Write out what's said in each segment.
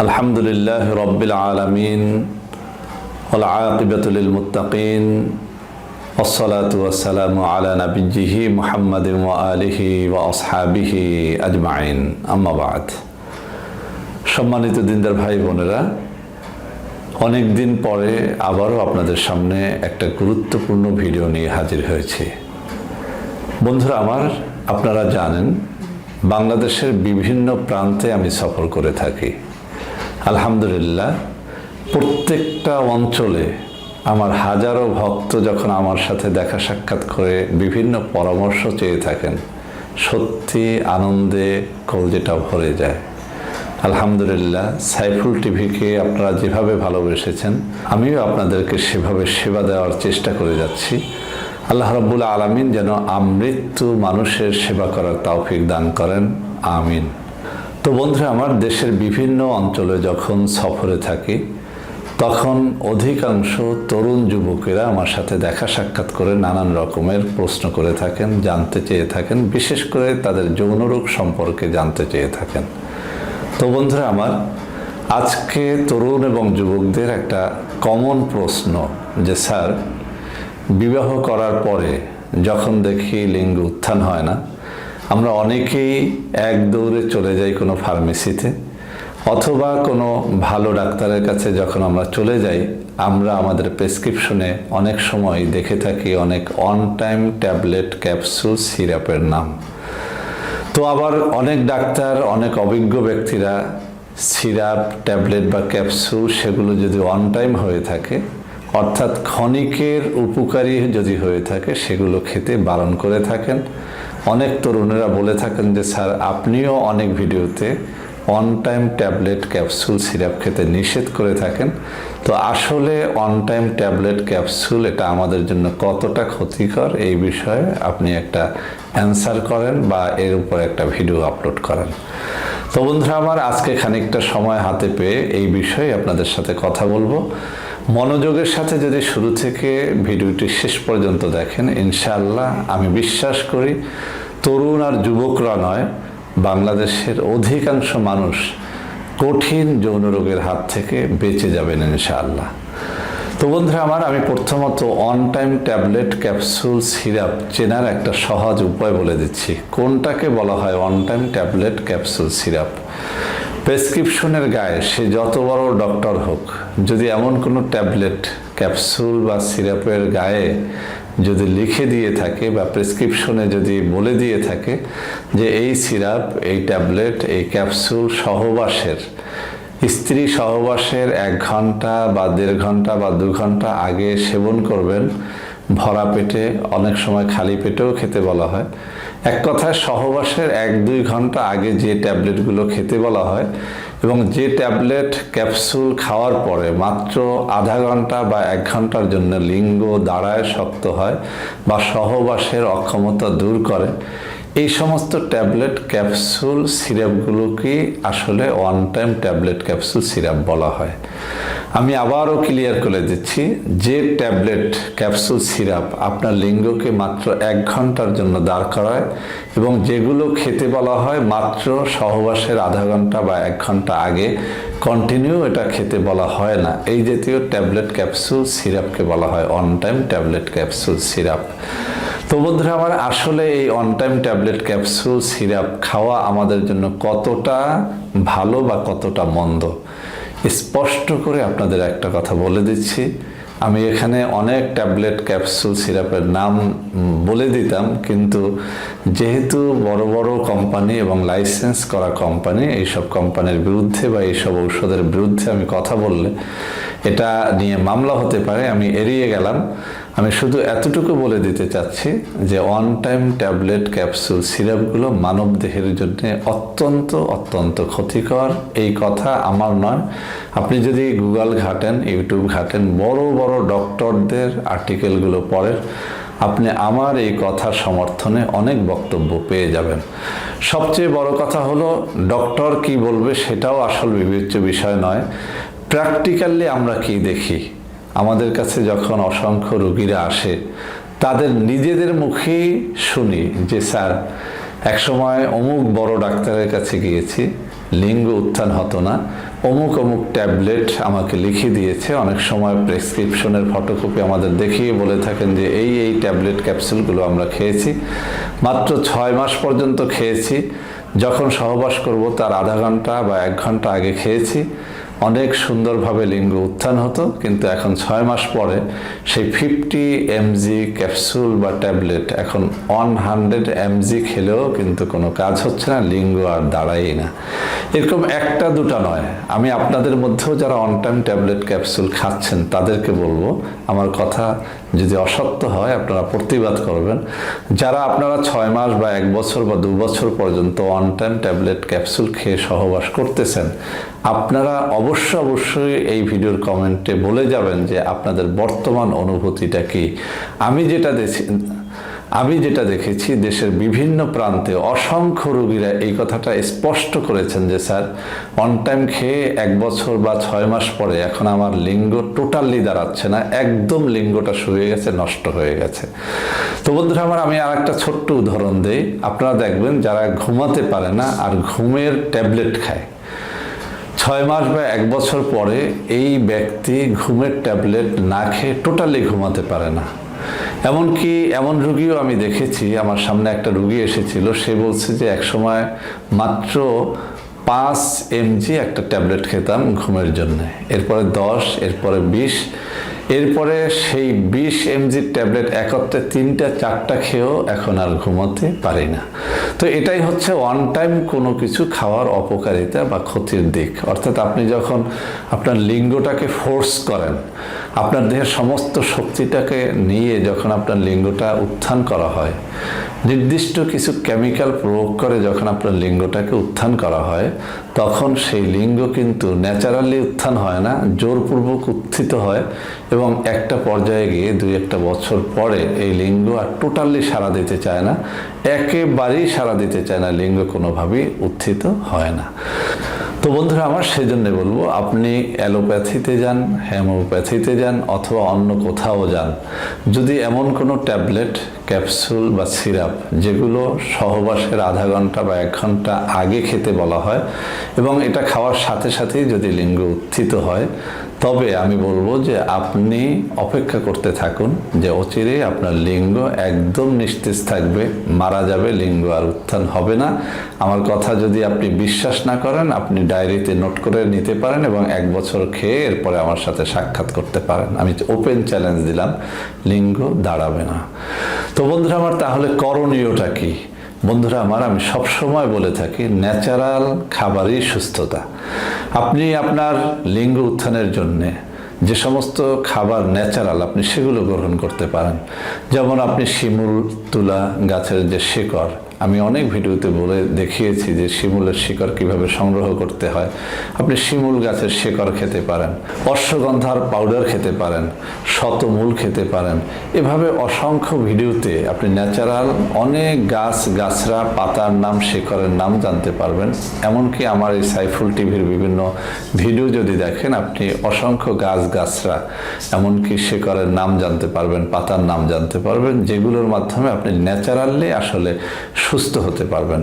الحمد لله رب العالمين والعاقبة للمتقين والصلاة والسلام على نبيه محمد وآله وأصحابه أجمعين أما بعد সম্মানিত দিনদার ভাই বোনেরা অনেক দিন পরে আবারও আপনাদের সামনে একটা গুরুত্বপূর্ণ ভিডিও নিয়ে হাজির হয়েছে বন্ধুরা আমার আপনারা জানেন বাংলাদেশের বিভিন্ন প্রান্তে আমি সফর করে থাকি আলহামদুলিল্লাহ, প্রত্যেকটা অঞ্চলে আমার হাজারো ভক্ত যখন আমার সাথে দেখা সাক্ষাৎ করে বিভিন্ন পরামর্শ চেয়ে থাকেন, সত্যি আনন্দে কলজেটা ভরে যায়। আলহামদুলিল্লাহ, সাইফুল টিভিকে আপনারা যেভাবে ভালোবেসেছেন, আমিও আপনাদেরকে সেভাবে সেবা দেওয়ার চেষ্টা করে যাচ্ছি। আল্লাহ রব্বুল আলমিন যেন আমৃত্যু মানুষের সেবা করার তৌফিক দান করেন, আমিন। তো বন্ধুরা, আমার দেশের বিভিন্ন অঞ্চলে যখন সফরে থাকি, তখন অধিকাংশ তরুণ যুবকেরা আমার সাথে দেখা সাক্ষাৎ করে নানান রকমের প্রশ্ন করে থাকেন, জানতে চেয়ে থাকেন, বিশেষ করে তাদের যৌনরোগ সম্পর্কে জানতে চেয়ে থাকেন। তো বন্ধুরা, আমার আজকে তরুণ এবং যুবকদের একটা কমন প্রশ্ন যে, স্যার, বিবাহ করার পরে যখন দেখি লিঙ্গ উত্থান হয় না আমরা অনেকেই এক দৌড়ে চলে যাই কোনো ফার্মেসিতে, অথবা কোনো ভালো ডাক্তারের কাছে যখন আমরা চলে যাই, আমরা আমাদের প্রেসক্রিপশনে অনেক সময় দেখে থাকি অনেক অন টাইম ট্যাবলেট ক্যাপসুল সিরাপের নাম। তো আবার অনেক ডাক্তার, অনেক অভিজ্ঞ ব্যক্তিরা সিরাপ, ট্যাবলেট বা ক্যাপসুল সেগুলো যদি অন টাইম হয়ে থাকে, অর্থাৎ ক্ষণিকের উপকারী যদি হয়ে থাকে, সেগুলো খেতে বারণ করে থাকেন। অনেক তরুণেরা বলে থাকেন যে, স্যার, আপনিও অনেক ভিডিওতে on time tablet capsule syrup খেতে নিষেধ করে থাকেন। তো আসলে অন টাইম ট্যাবলেট ক্যাপসুল এটা আমাদের জন্য কতটা ক্ষতিকর এই বিষয়ে আপনি একটা অ্যান্সার করেন বা এর উপর একটা ভিডিও আপলোড করেন। তো বন্ধুরা, আমার আজকে খানিকটা সময় হাতে পেয়ে এই বিষয়ে আপনাদের সাথে কথা বলব। মনোযোগের সাথে যদি শুরু থেকে ভিডিওটি শেষ পর্যন্ত দেখেন, ইনশাআল্লাহ আমি বিশ্বাস করি তরুণ আর যুবকরা নয়, বাংলাদেশের অধিকাংশ মানুষ কঠিন যৌন রোগের হাত থেকে বেঁচে যাবেন ইনশাআল্লাহ। তো বন্ধুরা আমার, আমি প্রথমত on time tablet capsule syrup চেনার একটা সহজ উপায় বলে দিচ্ছি। কোনটাকে বলা হয় on time tablet capsule syrup প্রেসক্রিপশনের গায়ে সে যত বড় ডক্টর হোক, যদি এমন কোনো ট্যাবলেট, ক্যাপসুল বা সিরাপের গায়ে যদি লিখে দিয়ে থাকে বা প্রেসক্রিপশনে যদি বলে দিয়ে থাকে যে এই সিরাপ, এই ট্যাবলেট, এই ক্যাপসুল সহবাসের, স্ত্রী সহবাসের এক ঘণ্টা বা দেড় ঘণ্টা বা দু ঘণ্টা আগে সেবন করবেন, ভরা পেটে, অনেক সময় খালি পেটেও খেতে বলা হয়। এক কথায় সহবাসের এক, দুই ঘণ্টা আগে যে ট্যাবলেটগুলো খেতে বলা হয় এবং যে ট্যাবলেট ক্যাপসুল খাওয়ার পরে মাত্র আধা ঘণ্টা বা এক ঘণ্টার জন্য লিঙ্গ দাঁড়ায় শক্ত হয় বা সহবাসের অক্ষমতা দূর করে, এই সমস্ত ট্যাবলেট ক্যাপসুল সিরাপগুলোকে আসলে one time tablet capsule syrup বলা হয়। আমি আবারও ক্লিয়ার করে দিচ্ছি, যে ট্যাবলেট ক্যাপসুল সিরাপ আপনার লিঙ্গকে মাত্র এক ঘণ্টার জন্য দাঁড় করায় এবং যেগুলো খেতে বলা হয় মাত্র সহবাসের আধা ঘণ্টা বা এক ঘণ্টা আগে কন্টিনিউ এটা খেতে বলা হয় না। এই জাতীয় ট্যাবলেট ক্যাপসুল সিরাপকে বলা হয় on time tablet capsule syrup তো বন্ধুরা, আমার আসলে এই on time tablet capsule syrup খাওয়া আমাদের জন্য কতটা ভালো বা কতটা মন্দ? স্পষ্ট করে আপনাদের একটা কথা বলে দিচ্ছি। আমি এখানে অনেক ট্যাবলেট, ক্যাপসুল, সিরাপের নাম বলে দিতাম, কিন্তু যেহেতু বড় বড় কোম্পানি এবং লাইসেন্স করা কোম্পানি, এইসব কোম্পানির বিরুদ্ধে বা এইসব ঔষধের বিরুদ্ধে আমি কথা বললে এটা নিয়ে মামলা হতে পারে, আমি এড়িয়ে গেলাম। আমি শুধু এতটুকু বলে দিতে চাচ্ছি যে ওয়ান টাইম ট্যাবলেট ক্যাপসুল সিরাপগুলো মানব দেহের জন্য অত্যন্ত অত্যন্ত ক্ষতিকর। এই কথা আমার নয়। আপনি যদি গুগল ঘাটেন ইউটিউব ঘাটেন, বড় বড় ডক্টরদের আর্টিকেলগুলো পড়েন, আপনি আমার এই কথার সমর্থনে অনেক বক্তব্য পেয়ে যাবেন। সবচেয়ে বড় কথা হলো ডক্টর কি বলবে সেটাও আসল বিবেচ্য বিষয় নয়। প্র্যাকটিক্যালি আমরা কি দেখি? আমাদের কাছে যখন অসংখ্য রোগীরা আসে, তাদের নিজেদের মুখেই শুনি যে, স্যার, একসময় অমুক বড় ডাক্তারের কাছে গিয়েছি, লিঙ্গ উত্থান হতো না। অমুক অমুক ট্যাবলেট আমাকে লিখে দিয়েছে। অনেক সময় প্রেসক্রিপশনের ফটোকপি আমাদের দেখিয়ে বলে থাকেন যে, এই এই ট্যাবলেট ক্যাপসুলগুলো আমরা খেয়েছি। মাত্র ছয় মাস পর্যন্ত খেয়েছি। যখন সহবাস করব, তার আধা ঘণ্টা বা এক ঘণ্টা আগে খেয়েছি। অনেক সুন্দরভাবে লিঙ্গ উত্থান হতো, কিন্তু এখন ছয় মাস পরে সেই ফিফটি এমজি ক্যাপসুল বা ট্যাবলেট এখন ওয়ান হান্ড্রেড এমজি খেলেও কিন্তু কোনো কাজ হচ্ছে না, লিঙ্গ আর দাঁড়াই না। এরকম একটা দুটা নয়। আমি আপনাদের মধ্যেও যারা অন টাইম ট্যাবলেট ক্যাপসুল খাচ্ছেন, তাদেরকে বলব, আমার কথা যদি অসত্য হয়, আপনারা প্রতিবাদ করবেন। যারা আপনারা ছয় মাস বা এক বছর বা দু বছর পর্যন্ত অন টাইম ট্যাবলেট ক্যাপসুল খেয়ে সহবাস করতেছেন আপনারা অবশ্য অবশ্যই এই ভিডিওর কমেন্টে বলে যাবেন যে আপনাদের বর্তমান অনুভূতিটা কি। আমি যেটা দেখছি, আমি যেটা দেখেছি, দেশের বিভিন্ন প্রান্তে অসংখ্য রোগীরা এই কথাটা স্পষ্ট করেছেন যে, স্যার অন টাইম খেয়ে এক বছর বা ছয় মাস পরে এখন আমার লিঙ্গ টোটালি দাঁড়াচ্ছে না, একদম লিঙ্গটা শুয়ে গেছে, নষ্ট হয়ে গেছে। তো বন্ধুরা আমার, আমি আর একটা ছোট্ট উদাহরণ দিই। আপনারা দেখবেন যারা ঘুমাতে পারে না আর ঘুমের ট্যাবলেট খায় ছয় মাস বা এক বছর পরে এই ব্যক্তি ঘুমের ট্যাবলেট না খেয়ে টোটালি ঘুমাতে পারে না। এমনকি এমন রুগীও আমি দেখেছি, আমার সামনে একটা রুগী এসেছিল, সে বলছে যে এক সময় মাত্র পাঁচ এমজি একটা ট্যাবলেট খেতাম ঘুমের জন্য। এরপরে দশ, এরপরে বিশ এরপরে সেই বিশ এমজির ট্যাবলেট একত্রে তিনটা, চারটা খেয়েও এখন আর ঘুমাতে পারি না। তো এটাই হচ্ছে ওয়ান টাইম কোনো কিছু খাওয়ার অপকারিতা বা ক্ষতির দিক। অর্থাৎ আপনি যখন আপনার লিঙ্গটাকে ফোর্স করেন আপনার দেহের সমস্ত শক্তিটাকে নিয়ে যখন আপনার লিঙ্গটা উত্থান করা হয়, নির্দিষ্ট কিছু কেমিক্যাল প্রয়োগ করে যখন আপনার লিঙ্গটাকে উত্থান করা হয়, তখন সেই লিঙ্গ কিন্তু ন্যাচারালি উত্থান হয় না, জোরপূর্বক উত্থিত হয় এবং একটা পর্যায়ে গিয়ে দুই একটা বছর পরে এই লিঙ্গ আর টোটালি সাড়া দিতে চায় না, একেবারেই সাড়া দিতে চায় না, লিঙ্গ কোনোভাবেই উত্থিত হয় না। তো বন্ধুরা, আমার সেই জন্যে বলব, আপনি অ্যালোপ্যাথিতে যান হ্যামোপ্যাথিতে যান, অথবা অন্য কোথাও যান। যদি এমন কোনো ট্যাবলেট, ক্যাপসুল বা সিরাপ, যেগুলো সহবাসের আধা ঘণ্টা বা এক ঘণ্টা আগে খেতে বলা হয়, এবং এটা খাওয়ার সাথে সাথেই যদি লিঙ্গ উত্থিত হয় তবে আমি বলব যে আপনি অপেক্ষা করতে থাকুন যে অচিরে আপনার লিঙ্গ একদম নিস্তেজ থাকবে, মারা যাবে, লিঙ্গ আর উত্থান হবে না। আমার কথা যদি আপনি বিশ্বাস না করেন, আপনি ডায়েরিতে নোট করে নিতে পারেন এবং এক বছর খেয়ে এরপরে আমার সাথে সাক্ষাৎ করতে পারেন। আমি ওপেন চ্যালেঞ্জ দিলাম, লিঙ্গ দাঁড়াবে না। তো বন্ধুরা আমার তাহলে করণীয়টা কি? বন্ধুরা, আমার আমি সবসময় বলে থাকি, ন্যাচারাল খাবারই সুস্থতা। আপনি আপনার লিঙ্গ উত্থানের জন্যে যে সমস্ত খাবার ন্যাচারাল আপনি সেগুলো গ্রহণ করতে পারেন। যেমন আপনি শিমুল, তুলা, গাছের যে শিকড় আমি অনেক ভিডিওতে বলে দেখিয়েছি যে শিমুলের শিকড় কীভাবে সংগ্রহ করতে হয়। আপনি শিমুল গাছের শিকড় খেতে পারেন, অশ্বগন্ধার পাউডার খেতে পারেন, শতমূল খেতে পারেন। এভাবে অসংখ্য ভিডিওতে আপনি ন্যাচারাল অনেক গাছ, গাছরা, পাতার নাম, শিকড়ের নাম জানতে পারবেন। এমনকি আমার এই সাইফুল টিভির বিভিন্ন ভিডিও যদি দেখেন, আপনি অসংখ্য গাছ, গাছরা, এমনকি শিকড়ের নাম জানতে পারবেন, পাতার নাম জানতে পারবেন, যেগুলোর মাধ্যমে আপনি ন্যাচারালি আসলে সুস্থ হতে পারবেন।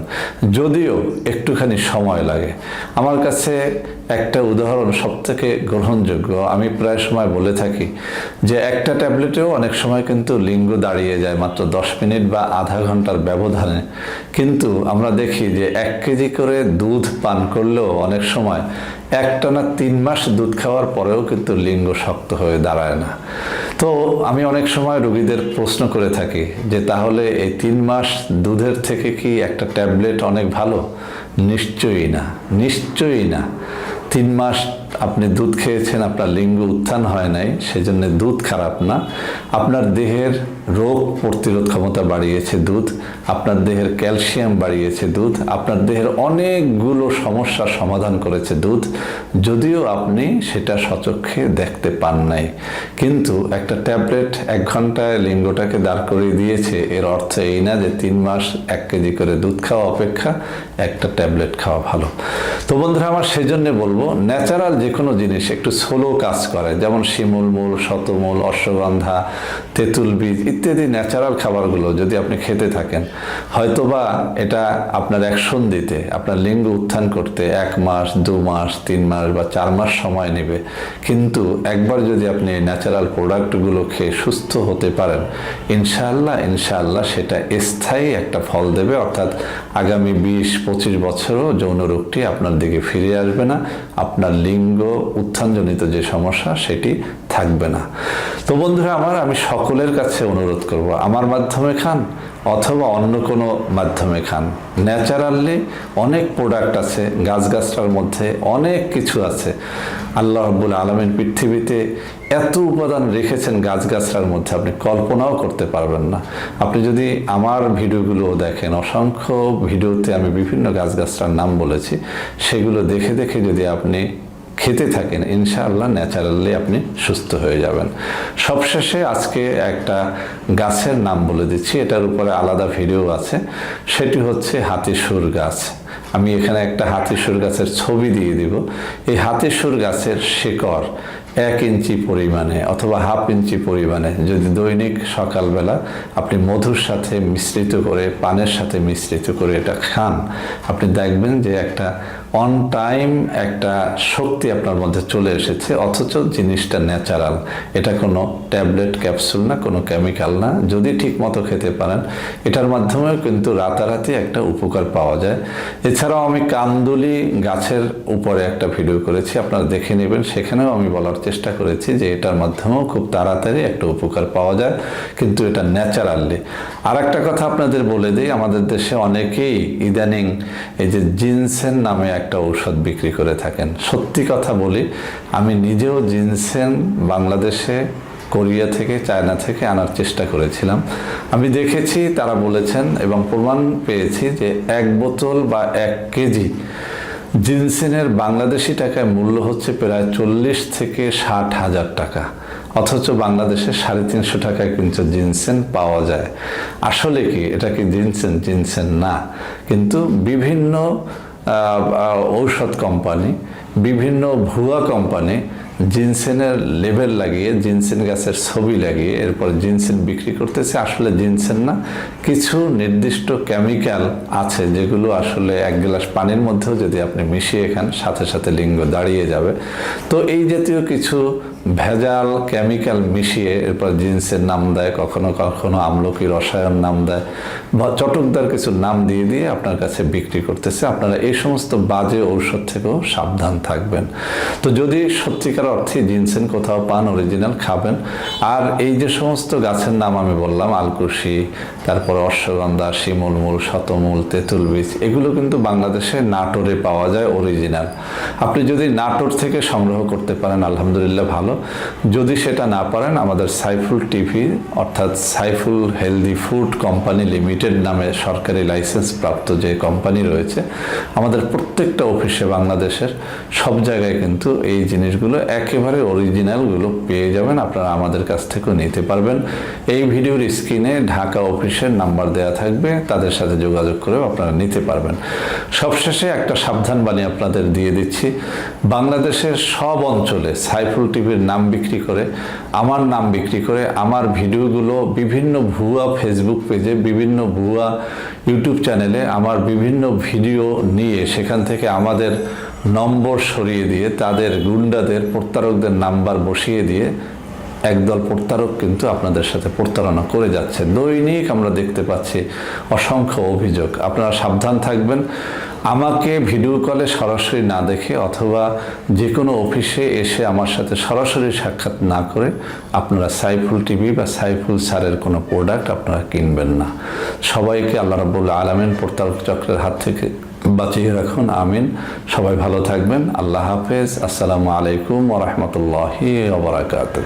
যদিও একটুখানি সময় লাগে। আমার কাছে একটা উদাহরণ সব থেকে গ্রহণযোগ্য। আমি প্রায় সময় বলে থাকি যে, একটা ট্যাবলেটেও অনেক সময় কিন্তু লিঙ্গ দাঁড়িয়ে যায় মাত্র দশ মিনিট বা আধা ঘণ্টার ব্যবধানে। কিন্তু আমরা দেখি যে, এক কেজি করে দুধ পান করলেও অনেক সময় একটানা তিন মাস দুধ খাওয়ার পরেও কিন্তু লিঙ্গ শক্ত হয়ে দাঁড়ায় না। তো আমি অনেক সময় রোগীদের প্রশ্ন করে থাকি যে তাহলে এই তিন মাস দুধের থেকে কি একটা ট্যাবলেট অনেক ভালো? নিশ্চয়ই না নিশ্চয়ই না। তিন মাস আপনি দুধ খেয়েছেন, আপনার লিঙ্গ উত্থান হয় নাই, সেজন্য দুধ খারাপ না। আপনার দেহের রোগ প্রতিরোধ ক্ষমতা বাড়িয়েছে দুধ, আপনার দেহের ক্যালসিয়াম বাড়িয়েছে দুধ, আপনার দেহের অনেকগুলো সমস্যার সমাধান করেছে দুধ, যদিও আপনি সেটা সচক্ষে দেখতে পান নাই। কিন্তু একটা ট্যাবলেট এক ঘন্টায় লিঙ্গটাকে দাঁড় করিয়ে দিয়েছে, এর অর্থ এই না যে তিন মাস এক কেজি করে দুধ খাওয়া অপেক্ষা, একটা ট্যাবলেট খাওয়া ভালো। তো বন্ধুরা, আমার সেজন্য বলব, ন্যাচারাল যে কোনো জিনিস একটু স্লো কাজ করে, যেমন শিমুল মূল, শতমূল, অশ্বগন্ধা, তেঁতুল বীজ ইত্যাদি ন্যাচারাল খাবারগুলো যদি আপনি খেতে থাকেন, হয়তোবা এটা আপনার অ্যাকশন দিতে, আপনার লিঙ্গ উত্থান করতে এক মাস, দু মাস, তিন মাস বা চার মাস সময় নেবে। কিন্তু একবার যদি আপনি ন্যাচারাল প্রোডাক্টগুলো খেয়ে সুস্থ হতে পারেন, ইনশাআল্লাহ ইনশাআল্লাহ সেটা স্থায়ী একটা ফল দেবে। অর্থাৎ আগামী বিশ, পঁচিশ বছরও যৌন রোগটি আপনার দিকে ফিরে আসবে না, আপনার লিঙ্গ উত্থানজনিত যে সমস্যা, সেটি থাকবে না। তো বন্ধুরা, আমার, আমি সকলের কাছে অনুরোধ করব, আমার মাধ্যমে খান অথবা অন্য কোনো মাধ্যমে খান। ন্যাচারালি অনেক প্রোডাক্ট আছে, গাছগাছটার মধ্যে অনেক কিছু আছে। আল্লাহ রব্বুল আলমের পৃথিবীতে এত উপাদান রেখেছেন গাছগাছটার মধ্যে, আপনি কল্পনাও করতে পারবেন না। আপনি যদি আমার ভিডিওগুলো দেখেন, অসংখ্য ভিডিওতে আমি বিভিন্ন গাছগাছটার নাম বলেছি, সেগুলো দেখে দেখে যদি আপনি খেতে থাকেন, ইনশাআল্লাহ ন্যাচারালি আপনি সুস্থ হয়ে যাবেন। সবশেষে আজকে একটা গাছের নাম বলে দিচ্ছি, এটার উপরে আলাদা ভিডিও আছে। সেটি হচ্ছে হাতিসুর গাছ। আমি এখানে একটা হাতিসুর গাছের ছবি দিয়ে দিব। এই হাতিসুর গাছের শিকড় এক ইঞ্চি পরিমাণে অথবা হাফ ইঞ্চি পরিমাণে যদি দৈনিক সকালবেলা আপনি মধুর সাথে মিশ্রিত করে, পানের সাথে মিশ্রিত করে এটা খান, আপনি দেখবেন যে একটা অন টাইম একটা শক্তি আপনার মধ্যে চলে এসেছে, অথচ জিনিসটা ন্যাচারাল এটা কোনো ট্যাবলেট ক্যাপসুল না, কোনো কেমিক্যাল না। যদি ঠিক মতো খেতে পারেন, এটার মাধ্যমেও কিন্তু রাতারাতি একটা উপকার পাওয়া যায়। এছাড়াও আমি কান্দুলি গাছের উপরে একটা ভিডিও করেছি, আপনারা দেখে নেবেন। সেখানেও আমি বলার চেষ্টা করেছি যে এটার মাধ্যমেও খুব তাড়াতাড়ি একটা উপকার পাওয়া যায়, কিন্তু এটা ন্যাচারালি আর একটা কথা আপনাদের বলে দিই, আমাদের দেশে অনেকেই ইদানিং এই যে জিনসেন নামে একটা ঔষধ বিক্রি করে থাকেন। সত্যি কথা বলি, আমি নিজেও জিনসেন বাংলাদেশে, কোরিয়া থেকে, চায়না থেকে আনার চেষ্টা করেছিলাম। আমি দেখেছি, তারা বলেছেন এবং প্রমাণ পেয়েছি যে এক বোতল বা এক কেজি জিনসেনের বাংলাদেশি টাকায় মূল্য হচ্ছে প্রায় চল্লিশ থেকে ষাট হাজার টাকা। অথচ বাংলাদেশে সাড়ে তিনশো টাকায় কিন্তু জিনসেন পাওয়া যায়। আসলে কি, এটা কি জিনসেন? জিনসেন না। কিন্তু বিভিন্ন ঔষধ কোম্পানি বিভিন্ন ভুয়া কোম্পানি জিনসেনের লেবেল লাগিয়ে, জিনসেন গাছের ছবি লাগিয়ে, এরপর জিনসেন বিক্রি করতেছে। আসলে জিনসেন না, কিছু নির্দিষ্ট কেমিক্যাল আছে যেগুলো আসলে এক গ্লাস পানির মধ্যেও যদি আপনি মিশিয়ে খান, সাথে সাথে লিঙ্গ দাঁড়িয়ে যাবে। তো এই জাতীয় কিছু ভেজাল কেমিক্যাল মিশিয়ে এরপর জিন্সের নাম দেয়, কখনো কখনো আমলকি রসায়ন নাম দেয় বা চটকদার কিছু নাম দিয়ে দিয়ে আপনার কাছে বিক্রি করতেছে। আপনারা এই সমস্ত বাজে ঔষধ থেকেও সাবধান থাকবেন। তো যদি সত্যিকার অর্থে জিনসেন কোথাও পান অরিজিনাল খাবেন, আর এই যে সমস্ত গাছের নাম আমি বললাম, আলকুশি, তারপর অশ্বগন্ধা শিমুল মূল শতমূল তেঁতুল বীজ এগুলো কিন্তু বাংলাদেশে নাটোরে পাওয়া যায় অরিজিনাল আপনি যদি নাটোর থেকে সংগ্রহ করতে পারেন, আলহামদুলিল্লাহ ভালো। যদি সেটা না পারেন, আমাদের সাইফুল টিভি, অর্থাৎ Saiful healthy food company limited নামে সরকারি লাইসেন্স প্রাপ্ত যে কোম্পানি রয়েছে, আমাদের প্রত্যেকটা অফিসে বাংলাদেশের সব জায়গায় কিন্তু এই জিনিসগুলো একেবারে অরিজিনালগুলো পেয়ে যাবেন। আপনারা আমাদের কাছ থেকেও নিতে পারবেন। এই ভিডিওর স্ক্রিনে ঢাকা অফিসের নাম্বার দেওয়া থাকবে, তাদের সাথে যোগাযোগ করেও আপনারা নিতে পারবেন। সবশেষে একটা সাবধান বাণী আপনাদের দিয়ে দিচ্ছি। বাংলাদেশের সব অঞ্চলে সাইফুল টিভির নাম বিক্রি করে, আমার নাম বিক্রি করে, আমার ভিডিওগুলো বিভিন্ন ভুয়া ফেসবুক পেজে বিভিন্ন ভুয়া ইউটিউব চ্যানেলে আমার বিভিন্ন ভিডিও নিয়ে সেখান থেকে আমাদের নম্বর সরিয়ে দিয়ে, তাদের গুন্ডাদের, প্রতারকদের নাম্বার বসিয়ে দিয়ে একদল প্রতারক কিন্তু আপনাদের সাথে প্রতারণা করে যাচ্ছে। দৈনিক আমরা দেখতে পাচ্ছি অসংখ্য অভিযোগ। আপনারা সাবধান থাকবেন। আমাকে ভিডিও কলে সরাসরি না দেখে অথবা যে কোনো অফিসে এসে আমার সাথে সরাসরি সাক্ষাৎ না করে আপনারা সাইফুল টিভি বা সাইফুল স্যারের কোনো প্রোডাক্ট আপনারা কিনবেন না। সবাইকে আল্লাহ রাবুল আলমেন প্রতারক চক্রের হাত থেকে বাঁচিয়ে রাখুন, আমিন। সবাই ভালো থাকবেন। আল্লাহ হাফেজ। আসসালামু আলাইকুম ওরহমতুল্লাহি ওবরাকাতুহ